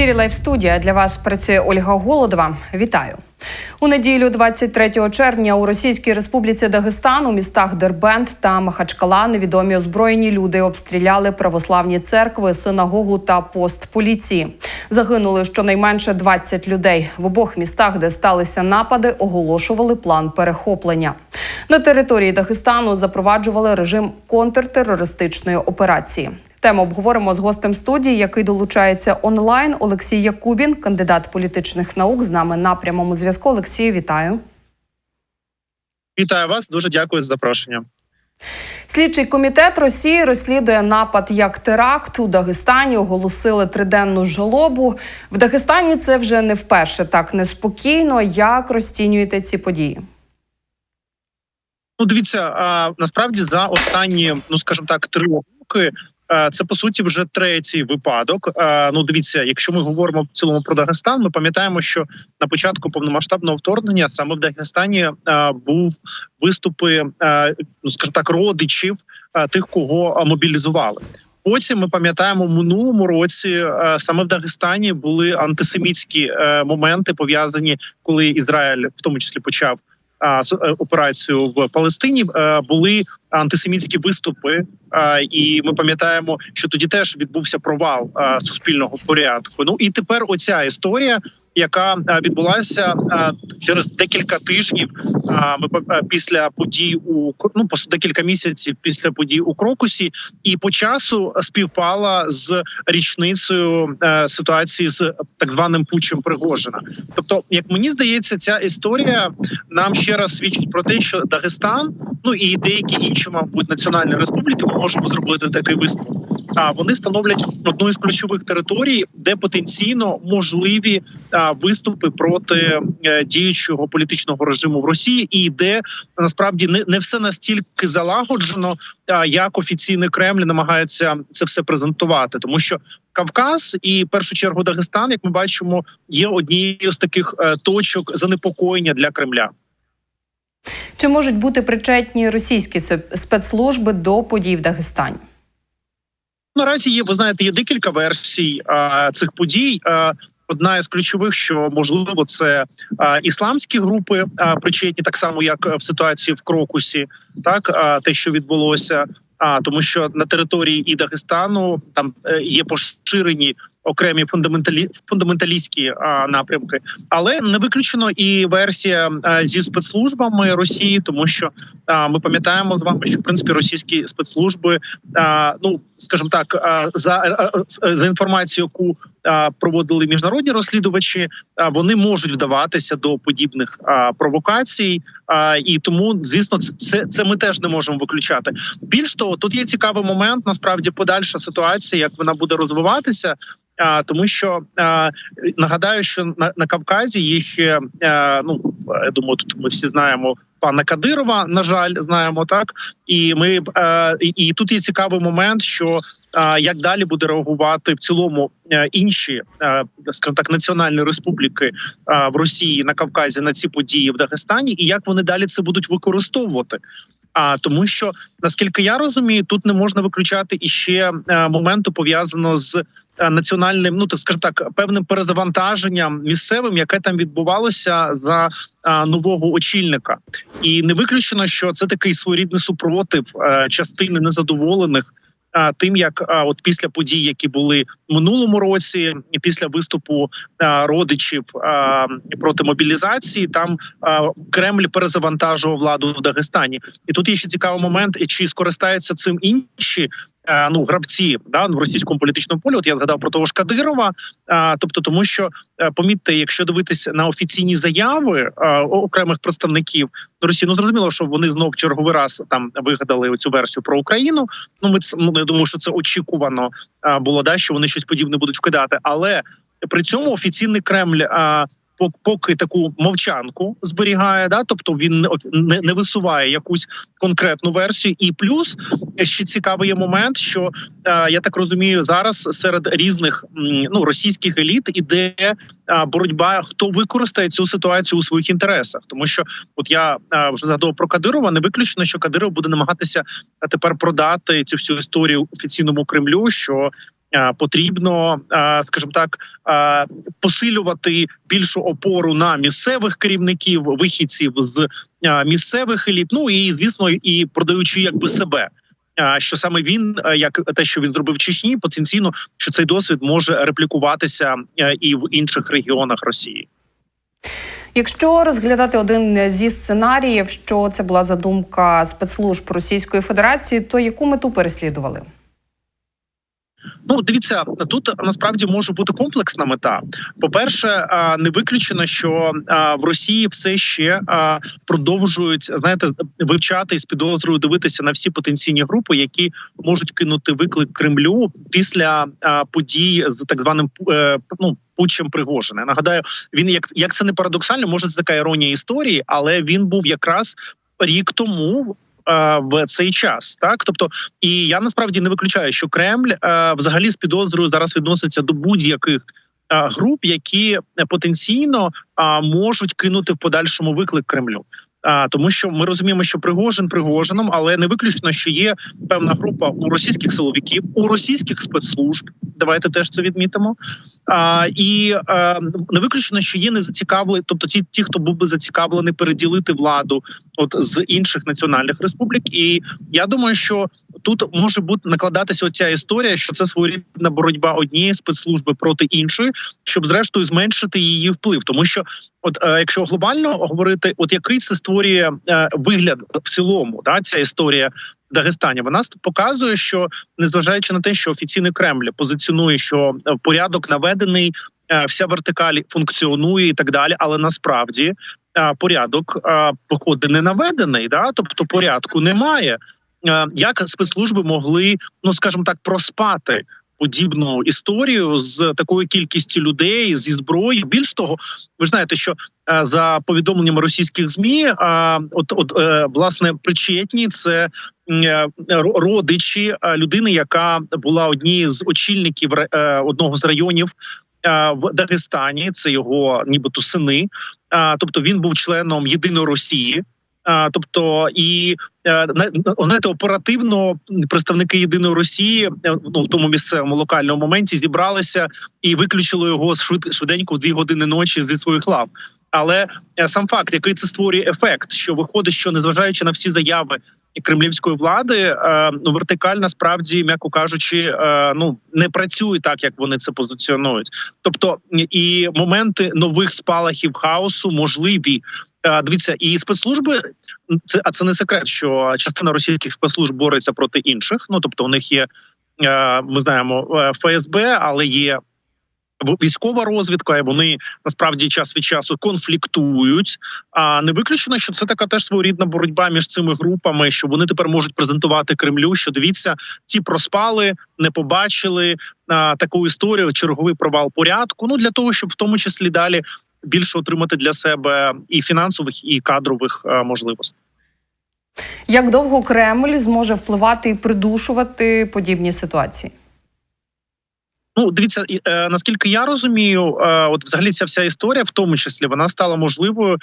ефірі Лайв студія для вас працює Ольга Голодова. Вітаю. У неділю, 23 червня, у Російській Республіці Дагестан у містах Дербент та Махачкала невідомі озброєні люди обстріляли православні церкви, синагогу та пост поліції. Загинули щонайменше 20 людей. В обох містах, де сталися напади, оголошували план перехоплення. На території Дагестану запроваджували режим контртерористичної операції. Тему обговоримо з гостем студії, який долучається онлайн. Олексій Якубін, кандидат політичних наук, з нами на прямому зв'язку. Олексію, вітаю. Вітаю вас, дуже дякую за запрошення. Слідчий комітет Росії розслідує напад як теракт у Дагестані. Оголосили триденну жалобу. В Дагестані це вже не вперше так неспокійно. Як розцінюєте ці події? Ну, дивіться, а, насправді за останні, ну скажімо так, три роки. А, Це по суті вже третій випадок. Ну, дивіться, якщо ми говоримо в цілому про Дагестан, ми пам'ятаємо, що на початку повномасштабного вторгнення саме в Дагестані був виступи, ну скажімо так, родичів тих, кого мобілізували. Потім ми пам'ятаємо в минулому році е, саме в Дагестані були антисемітські е, моменти пов'язані, коли Ізраїль в тому числі почав е, операцію в Палестині. е, Були антисемітські виступи, і ми пам'ятаємо, що тоді теж відбувся провал суспільного порядку. Ну і тепер оця історія, яка відбулася через декілька тижнів. Ми після подій у ну, по декілька місяців після подій у Крокусі, і по часу співпала з річницею ситуації з так званим путчем Пригожина. Тобто, як мені здається, ця історія нам ще раз свідчить про те, що Дагестан, ну і деякі інші, мабуть, національні республіки, ми можемо зробити такий висновок. А вони становлять одну із ключових територій, де потенційно можливі виступи проти е, діючого політичного режиму в Росії, і де насправді не, не все настільки залагоджено, як офіційний Кремль намагається це все презентувати, тому що Кавказ і в першу чергу Дагестан, як ми бачимо, є однією з таких е, точок занепокоєння для Кремля. Чи можуть бути причетні російські спецслужби до подій в Дагестані? Наразі є, ви знаєте, є декілька версій а, цих подій. А, Одна із ключових, що можливо, це а, ісламські групи а, причетні, так само як в ситуації в Крокусі, так а, те, що відбулося. А тому, що на території і Дагестану там е, є поширені окремі фундаменталі фундаменталістські а, напрямки, але не виключено і версія а, зі спецслужбами Росії, тому що а, ми пам'ятаємо з вами, що в принципі російські спецслужби, а, ну скажімо так, а, за, а, а, за інформацією, яку а, проводили міжнародні розслідувачі, а, вони можуть вдаватися до подібних а, провокацій, а, і тому, звісно, це, це ми теж не можемо виключати. Більш того, тут є цікавий момент. Насправді, подальша ситуація, як вона буде розвиватися. Тому що нагадаю, що на, на Кавказі є ще ну я думаю, тут ми всі знаємо пана Кадирова. На жаль, знаємо так, і ми а, і, тут є цікавий момент, що а, як далі буде реагувати в цілому а, інші, а, скажімо так, національні республіки а, в Росії на Кавказі на ці події в Дагестані, і як вони далі це будуть використовувати. А тому, що наскільки я розумію, тут не можна виключати іще е, моменту пов'язаного з е, національним, ну так скажімо так, певним перезавантаженням місцевим, яке там відбувалося за е, нового очільника, і не виключено, що це такий своєрідний супротив частини незадоволених. Е, Тим як от після подій, які були в минулому році, і після виступу родичів проти мобілізації, там Кремль перезавантажував владу в Дагестані. І тут є ще цікавий момент, чи скористаються цим інші. Е, Ну, гравці да в російському політичному полі. От я згадав про того ж Кадирова. Тобто, тому що е, помітьте, якщо дивитися на офіційні заяви е, окремих представників Росії, ну зрозуміло, що вони знов черговий раз там вигадали цю версію про Україну. Ну, ми ну, я думаю, що це очікувано е, було да, що вони щось подібне будуть вкидати, але при цьому офіційний Кремль. е, Поки таку мовчанку зберігає, да, тобто він не, не, висуває якусь конкретну версію. І плюс ще цікавий є момент, що е, я так розумію, зараз серед різних ну російських еліт іде е, боротьба, хто використає цю ситуацію у своїх інтересах, тому що от я е, вже згадував про Кадирова. Не виключено, що Кадиров буде намагатися тепер продати цю всю історію офіційному Кремлю, що потрібно, е, скажімо так, е, посилювати більшу опору на місцевих керівників, вихідців з е, місцевих еліт. Ну і звісно, і продаючи якби себе. е, Що саме він, е, як те, що він зробив в Чечні, потенційно, що цей досвід може реплікуватися е, і в інших регіонах Росії. Якщо розглядати один зі сценаріїв, що це була задумка спецслужб Російської Федерації, то яку мету переслідували? Ну, дивіться, тут насправді може бути комплексна мета. По-перше, не виключено, що в Росії все ще продовжують знаєте, вивчати з підозрою дивитися на всі потенційні групи, які можуть кинути виклик Кремлю після подій з так званим е, ну. Путчем Пригожина. Нагадаю, він як як це не парадоксально, може це така іронія історії, але він був якраз рік тому в цей час. Так, тобто, і я насправді не виключаю, що Кремль е, взагалі з підозрою зараз відноситься до будь-яких. е, Груп, які потенційно а, можуть кинути в подальшому виклик Кремлю, а тому, що ми розуміємо, що Пригожин Пригожином, але не виключно, що є певна група у російських силовиків, у російських спецслужб. Давайте теж це відмітимо. А, І а, не виключено, що є незацікавлені, тобто ті, ті, хто був би зацікавлений переділити владу, от з інших національних республік. І я думаю, що тут може бути накладатися оця історія, що це своєрідна боротьба однієї спецслужби проти іншої, щоб зрештою зменшити її вплив, тому що. От е, якщо глобально говорити, от який це створює е, вигляд в цілому, да ця історія Дагестані, вона показує, що незважаючи на те, що офіційний Кремль позиціонує, що е, порядок наведений, е, вся вертикаль функціонує і так далі, але насправді порядок виходить не наведений, да, тобто порядку немає. Як спецслужби могли, ну скажімо так, проспати подібну історію з такою кількістю людей зі зброєю. Більш того, ви знаєте, що е, за повідомленнями російських змі, е, от от е, власне причетні це родичі людини, яка була однією з очільників одного з районів. В Дагестані це його, нібито сини. Тобто він був членом єдиної Росії. Тобто, і е, на- на- знаєте, оперативно представники єдиної Росії е, ну в тому місцевому локальному моменті зібралися і виключили його швид- швиденько в дві години ночі зі своїх лав. Але е, сам факт, який це створює ефект, що виходить, що незважаючи на всі заяви кремлівської влади, ну вертикаль насправді, м'яко кажучи, ну не працює так, як вони це позиціонують. Тобто і моменти нових спалахів хаосу можливі. Е, Дивіться, і спецслужби це а це не секрет, що частина російських спецслужб бореться проти інших. Ну тобто, у них є е, ми знаємо е, ФСБ, але є військова розвідка, і вони насправді час від часу конфліктують. А не виключено, що це така теж своєрідна боротьба між цими групами, що вони тепер можуть презентувати Кремлю. Що дивіться, ті проспали, не побачили таку історію. Черговий провал порядку. Ну для того, щоб в тому числі далі більше отримати для себе і фінансових, і кадрових е, можливостей. Як довго Кремль зможе впливати і придушувати подібні ситуації? Ну, дивіться, е, наскільки я розумію, е, от взагалі ця вся історія, в тому числі, вона стала можливою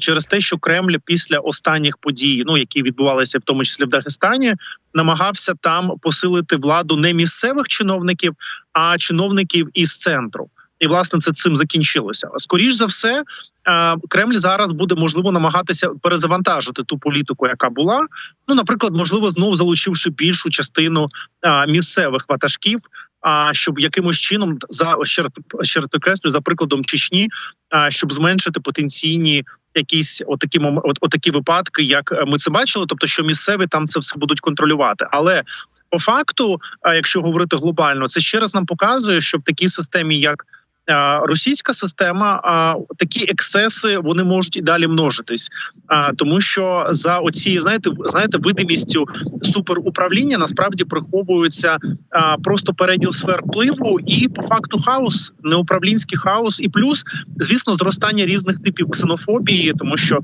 через те, що Кремль після останніх подій, ну які відбувалися в тому числі в Дагестані, намагався там посилити владу не місцевих чиновників, а чиновників із центру. І власне це цим закінчилося. Скоріш за все, е, Кремль зараз буде можливо намагатися перезавантажити ту політику, яка була. Ну, наприклад, можливо, знову залучивши більшу частину е, місцевих ватажків. А щоб якимось чином за ще за прикладом Чечні, а щоб зменшити потенційні якісь отакі от, отакі випадки, як е, ми це бачили, тобто що місцеві там це все будуть контролювати. Але по факту, якщо говорити глобально, це ще раз нам показує, що в такій системі, як е, російська система, такі ексеси вони можуть і далі множитись, тому що за оці знаєте, знаєте, видимістю суперуправління насправді приховуються просто переділ сфер впливу і по факту хаос, неуправлінський хаос, і плюс, звісно, зростання різних типів ксенофобії, тому що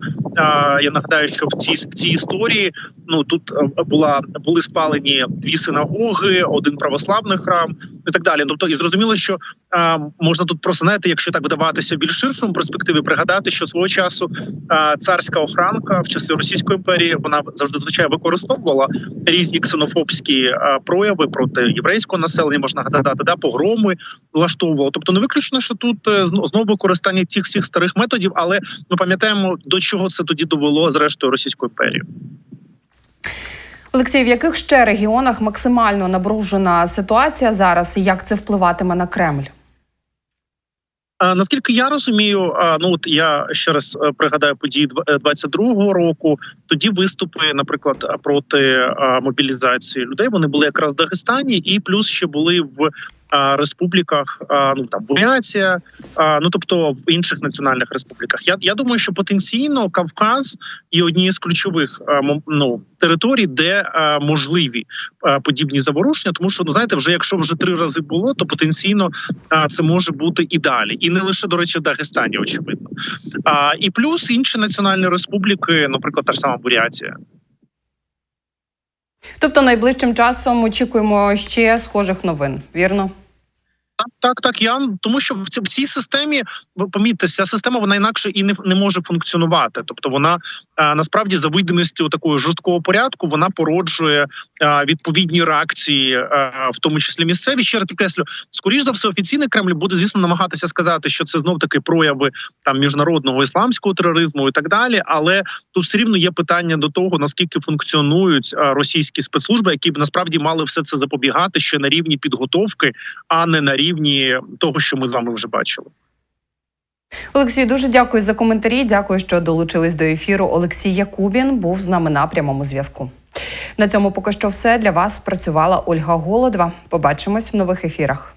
я нагадаю, що в цій в цій історії ну тут була були спалені дві синагоги, один православний храм і так далі. Тобто, і зрозуміло, що можна тут тут просто знаєте, якщо так вдаватися в більш ширшому перспективі, пригадати, що свого часу царська охранка в часи Російської імперії вона завжди звичайно використовувала різні ксенофобські прояви проти єврейського населення. Можна гадати, да погроми влаштовувала. Тобто, не виключно, що тут е, знову використання цих всіх старих методів, але ми пам'ятаємо до чого це тоді довело зрештою Російської імперії. Олексій, в яких ще регіонах максимально набружена ситуація зараз, і як це впливатиме на Кремль? А, Наскільки я розумію, ну от я ще раз е, пригадаю події дв- е, 22-го року. Тоді виступи, наприклад, проти мобілізації людей. Вони були якраз в Дагестані, і плюс ще були в республіках. Ну там Бурятія, а, ну тобто в інших національних республіках. Я, я думаю, що потенційно Кавказ є однією з ключових ну, територій, де а, можливі а, подібні заворушення, тому що ну знаєте, вже якщо вже три рази було, то потенційно а, це може бути і далі, і не лише до речі, в Дагестані, очевидно. А і плюс інші національні республіки, наприклад, та ж сама Бурятія. Тобто найближчим часом очікуємо ще схожих новин, вірно? Так, так, так. Я тому, що в ці- в цій системі ви помітьте, ця система вона інакше і не не може функціонувати. Тобто, вона а, насправді за видимістю такого жорсткого порядку вона породжує а, відповідні реакції, а, в тому числі місцеві. Ще раз підкреслю, скоріш за все, офіційний Кремль буде звісно намагатися сказати, що це знов таки прояви там міжнародного ісламського тероризму і так далі. Але тут все рівно є питання до того, наскільки функціонують російські спецслужби, які б насправді мали все це запобігати ще на рівні підготовки, а не на рівні того, що ми з вами вже бачили. Олексій, дуже дякую за коментарі. Дякую, що долучились до ефіру. Олексій Якубін був з нами на прямому зв'язку. На цьому поки що все для вас працювала Ольга Голодва. Побачимось в нових ефірах.